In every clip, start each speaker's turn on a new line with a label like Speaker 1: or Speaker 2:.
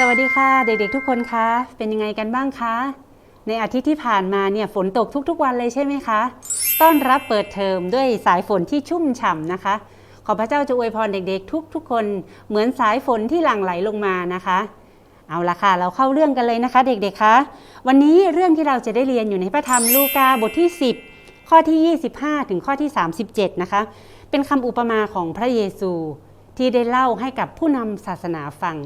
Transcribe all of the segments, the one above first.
Speaker 1: สวัสดีค่ะเด็กๆทุกคนคะเป็นยังไงกันบ้างคะ ในอาทิตย์ที่ผ่านมาเนี่ยฝนตกทุกๆวันเลยใช่ไหมคะ ต้อนรับเปิดเทอมด้วยสายฝนที่ชุ่มฉ่ำนะคะ ขอพระเจ้าจะอวยพรเด็กๆ ทุกๆคน เหมือนสายฝนที่หลั่งไหลลงมานะคะ เอาละค่ะ เราเข้าเรื่องกันเลยนะคะ เด็กๆคะวันนี้เรื่องที่เราจะได้เรียนอยู่ในพระธรรมลูกาบทที่ 10 ข้อที่ 25 ถึงข้อที่ 37 นะคะ เป็นคำอุปมาของพระเยซูที่ได้เล่าให้กับผู้นำศาสนาฟัง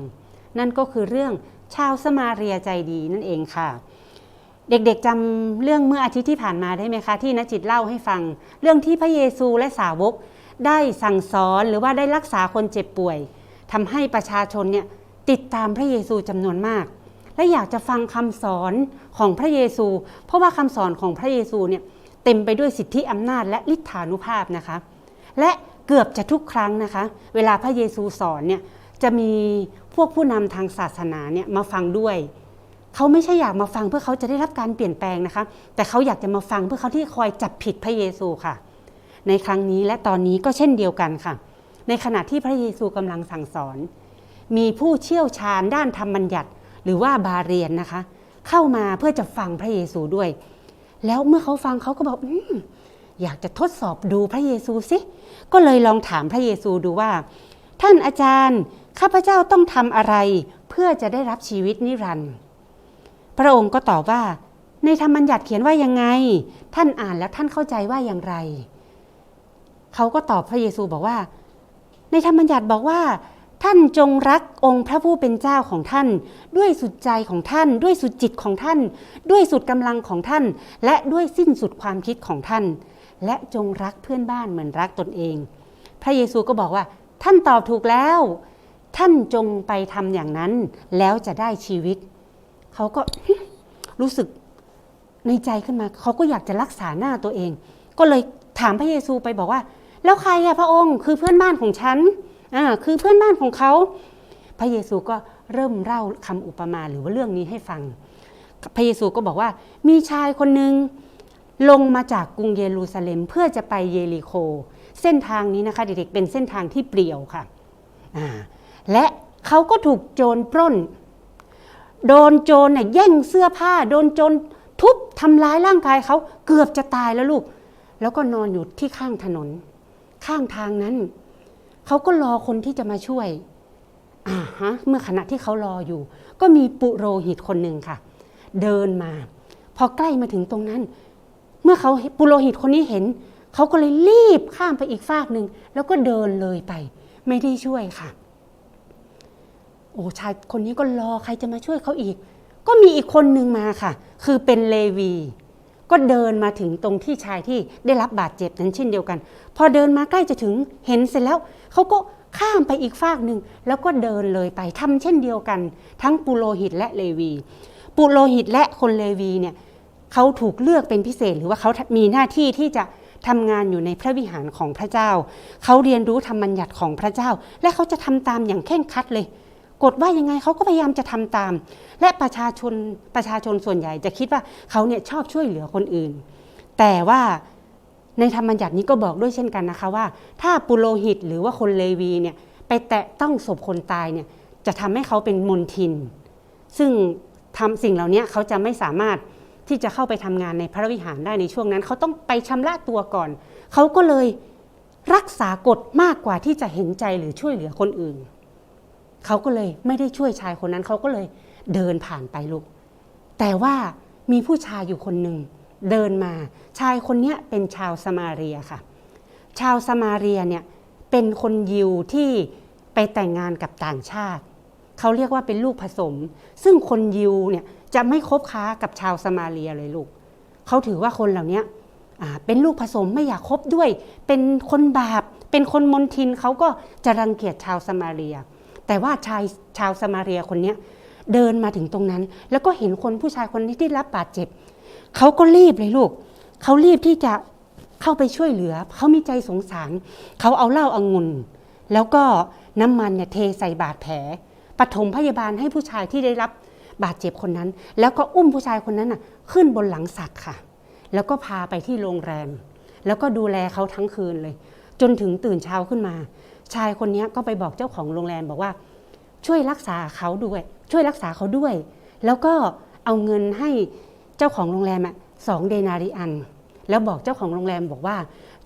Speaker 1: นั่นก็คือเรื่องชาวสมาเรียใจดีนั่นเองค่ะ เด็กๆจำเรื่องเมื่ออาทิตย์ที่ผ่านมาได้ไหมคะที่นจิตเล่าให้ฟัง เรื่องที่พระเยซูและสาวกได้สั่งสอนหรือว่าได้รักษาคนเจ็บป่วยทำให้ประชาชนเนี่ยติดตามพระเยซูจำนวนมาก และอยากจะฟังคำสอนของพระเยซู เพราะว่าคำสอนของพระเยซูเนี่ยเต็มไปด้วยสิทธิอำนาจและฤทธานุภาพนะคะ และเกือบจะทุกครั้งนะคะ เวลาพระเยซูสอนเนี่ย จะมีพวกผู้นำทางศาสนาเนี่ยมาฟังด้วยเขาไม่ใช่อยากมาฟังเพื่อเขาจะได้รับการเปลี่ยนแปลงนะคะ แต่เขาอยากจะมาฟังเพื่อเขาที่คอยจับผิดพระเยซูค่ะ ในครั้งนี้และตอนนี้ก็เช่นเดียวกันค่ะ ในขณะที่พระเยซูกำลังสั่งสอน มีผู้เชี่ยวชาญด้านธรรมบัญญัติ หรือว่าบาเรียนนะคะ เข้ามาเพื่อจะฟังพระเยซูด้วย แล้วเมื่อเขาฟังเขาก็บอกอมอยากจะทดสอบดูพระเยซูสิก็เลยลองถามพระเยซูดูว่า ท่านอาจารย์ ข้าพเจ้าต้องทำอะไรเพื่อจะได้รับชีวิตนิรันดร์พระองค์ก็ตอบว่า ในธรรมบัญญัติเขียนว่ายังไง ท่านอ่านแล้วท่านเข้าใจว่าอย่างไร เขาก็ตอบพระเยซูบอกว่า ในธรรมบัญญัติบอกว่า ท่านจงรักองค์พระผู้เป็นเจ้าของท่าน ด้วยสุดใจของท่าน ด้วยสุดจิตของท่าน ด้วยสุดกำลังของท่าน และด้วยสิ้นสุดความคิดของท่าน และจงรักเพื่อนบ้านเหมือนรักตนเอง พระเยซูก็บอกว่า ท่านตอบถูกแล้ว ท่านจงไปทำอย่างนั้น แล้วจะได้ชีวิต เขาก็รู้สึกในใจขึ้นมา เขาก็อยากจะรักษาหน้าตัวเอง ก็เลยถามพระเยซูไปบอกว่า แล้วใครอะพระองค์ คือเพื่อนบ้านของฉันอ่าคือเพื่อนบ้านของเขา พระเยซูก็เริ่มเล่าคำอุปมาหรือว่าเรื่องนี้ให้ฟัง พระเยซูก็บอกว่า มีชายคนหนึ่งลงมาจากกรุงเยรูซาเล็มเพื่อจะไปเยริโค เส้นทางนี้นะคะเด็กๆเป็นเส้นทางที่เปลี่ยวค่ะอ่า และเขาก็ถูกโจรปล้น โดนโจรเนี่ยแย่งเสื้อผ้า โดนโจรทุบทำร้ายร่างกายเขาเกือบจะตายแล้วลูก แล้วก็นอนอยู่ที่ข้างถนน ข้างทางนั้น เขาก็รอคนที่จะมาช่วยอ่าฮะเมื่อขณะที่เขารออยู่ ก็มีปุโรหิตคนหนึ่งค่ะ เดินมา พอใกล้มาถึงตรงนั้น เมื่อเขาปุโรหิตคนนี้เห็น เขาก็เลยรีบข้ามไปอีกฟากหนึ่งแล้วก็เดินเลยไป ไม่ได้ช่วยค่ะ โอ้ชายคนนี้ก็รอใครจะมาช่วยเขาอีก ก็มีอีกคนหนึ่งมาค่ะ คือเป็นเลวี ก็เดินมาถึงตรงที่ชายที่ได้รับบาดเจ็บนั้นเช่นเดียวกัน พอเดินมาใกล้จะถึงเห็นเสร็จแล้วเขาก็ข้ามไปอีกฟากหนึ่งแล้วก็เดินเลยไปทำเช่นเดียวกัน ทั้งปุโรหิตและเลวี ปุโรหิตและคนเลวีเนี่ยเขาถูกเลือกเป็นพิเศษหรือว่าเขามีหน้าที่ที่จะทำงานอยู่ในพระวิหารของพระเจ้า เขาเรียนรู้ธรรมบัญญัติของพระเจ้า และเขาจะทำตามอย่างเคร่งครัดเลย กฎว่ายังไงเขาก็พยายามจะทำตาม และประชาชนประชาชนส่วนใหญ่จะคิดว่าเขาเนี่ยชอบช่วยเหลือคนอื่น แต่ว่าในธรรมบัญญัตินี้ก็บอกด้วยเช่นกันนะคะว่า ถ้าปุโรหิตหรือว่าคนเลวีเนี่ยไปแตะต้องศพคนตายเนี่ยจะทำให้เขาเป็นมนทิน ซึ่งทำสิ่งเหล่านี้เขาจะไม่สามารถที่จะเข้าไปทำงานในพระวิหารได้ในช่วงนั้น เขาต้องไปชำระตัวก่อน เขาก็เลยรักษากฎมากกว่าที่จะเห็นใจหรือช่วยเหลือคนอื่น เขาก็เลยไม่ได้ช่วยชายคนนั้นเขาก็เลยเดินผ่านไปลูก แต่ว่ามีผู้ชายอยู่คนหนึ่งเดินมา ชายคนนี้เป็นชาวสมาเรียค่ะ ชาวสมาเรียเนี่ยเป็นคนยิวที่ไปแต่งงานกับต่างชาติ เขาเรียกว่าเป็นลูกผสม ซึ่งคนยิวเนี่ยจะไม่คบค้ากับชาวสมาเรียเลยลูก เขาถือว่าคนเหล่านี้เป็นลูกผสมไม่อยากคบด้วย เป็นคนบาป เป็นคนมนทินเขาก็จะรังเกียจชาวสมาเรีย แต่ว่าชายชาวสมาเรียคนนี้เดินมาถึงตรงนั้น แล้วก็เห็นคนผู้ชายคนนี้ที่รับบาดเจ็บเขาก็รีบเลยลูกเขารีบที่จะเข้าไปช่วยเหลือเขามีใจสงสารเขาเอาเหล้าอางุ่นแล้วก็น้ำมันเนี่ยเทใส่บาดแผลปฐมพยาบาลให้ผู้ชายที่ได้รับบาดเจ็บคนนั้น แล้วก็อุ้มผู้ชายคนนั้นน่ะขึ้นบนหลังสัตว์ค่ะ แล้วก็พาไปที่โรงแรม แล้วก็ดูแลเขาทั้งคืนเลย จนถึงตื่นเช้าขึ้นมา ชายคนนี้ก็ไปบอกเจ้าของโรงแรมบอกว่า ช่วยรักษาเขาด้วย ช่วยรักษาเขาด้วย แล้วก็เอาเงินให้เจ้าของโรงแรมอะสองเดนาริอัน แล้วบอกเจ้าของโรงแรมบอกว่า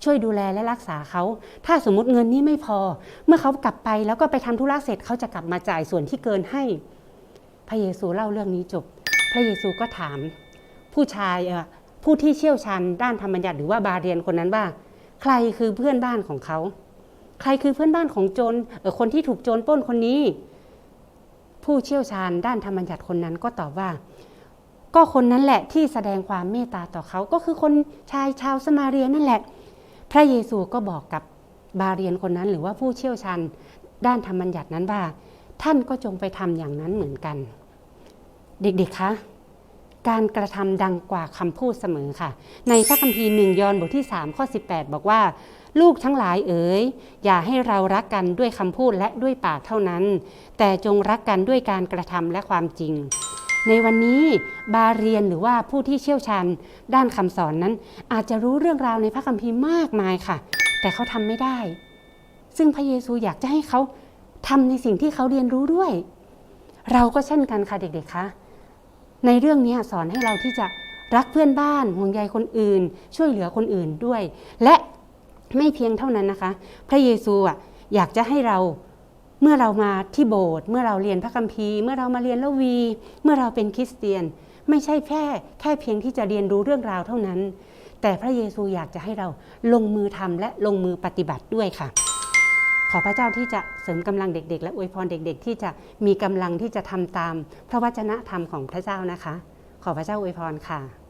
Speaker 1: ช่วยดูแลและรักษาเขา ถ้าสมมติเงินนี้ไม่พอ เมื่อเขากลับไปแล้วก็ไปทำธุระเสร็จเขาจะกลับมาจ่ายส่วนที่เกินให้ พระเยซูเล่าเรื่องนี้จบ พระเยซูก็ถาม ผู้ชายผู้ที่เชี่ยวชาญด้านธรรมบัญญัติหรือว่าบาเรียนคนนั้นว่า ใครคือเพื่อนบ้านของเขา ใครคือเพื่อนบ้านของโจรเอ่อคนที่ถูกโจรปล้นคนนี้ ผู้เชี่ยวชาญด้านธรรมบัญญัติคนนั้นก็ตอบว่า ก็คนนั้นแหละที่แสดงความเมตตาต่อเขาก็คือคนชายชาวสมาเรียนั่นแหละ พระเยซูก็บอกกับบาเรียนคนนั้นหรือว่าผู้เชี่ยวชาญด้านธรรมบัญญัตินั้นว่า ท่านก็จงไปทำอย่างนั้นเหมือนกัน เด็กๆคะ การกระทำดังกว่าคำพูดเสมอค่ะ ในพระคัมภีร์หนึ่งยอห์นบทที่ 3 ข้อ 18 บอกว่า ลูกทั้งหลายเอ๋ยอย่าให้เรารักกันด้วยคำพูดและด้วยปากเท่านั้น แต่จงรักกันด้วยการกระทำและความจริง ในวันนี้บาเรียนหรือว่าผู้ที่เชี่ยวชาญด้านคำสอนนั้น อาจจะรู้เรื่องราวในพระคัมภีร์มากมายค่ะ แต่เขาทำไม่ได้ ซึ่งพระเยซูอยากจะให้เขาทำในสิ่งที่เขาเรียนรู้ด้วย เราก็เช่นกันค่ะเด็กๆคะ ในเรื่องนี้สอนให้เราที่จะรักเพื่อนบ้านห่วงใยคนอื่น ช่วยเหลือคนอื่นด้วย และไม่เพียงเท่านั้นนะคะ พระเยซูอะอยากจะให้เราเมื่อเรามาที่โบสถ์เมื่อเราเรียนพระคัมภีร์ เมื่อเรามาเรียนละวี เมื่อเราเป็นคริสเตียน ไม่ใช่แค่แค่เพียงที่จะเรียนรู้เรื่องราวเท่านั้น แต่พระเยซูอยากจะให้เราลงมือทำและลงมือปฏิบัติด้วยค่ะ ขอพระเจ้าที่จะเสริมกำลังเด็ก ๆ และอวยพรเด็ก ๆ ที่จะมีกำลังที่จะทำตาม พระวจนะธรรมของพระเจ้านะคะ ขอพระเจ้าอวยพรค่ะ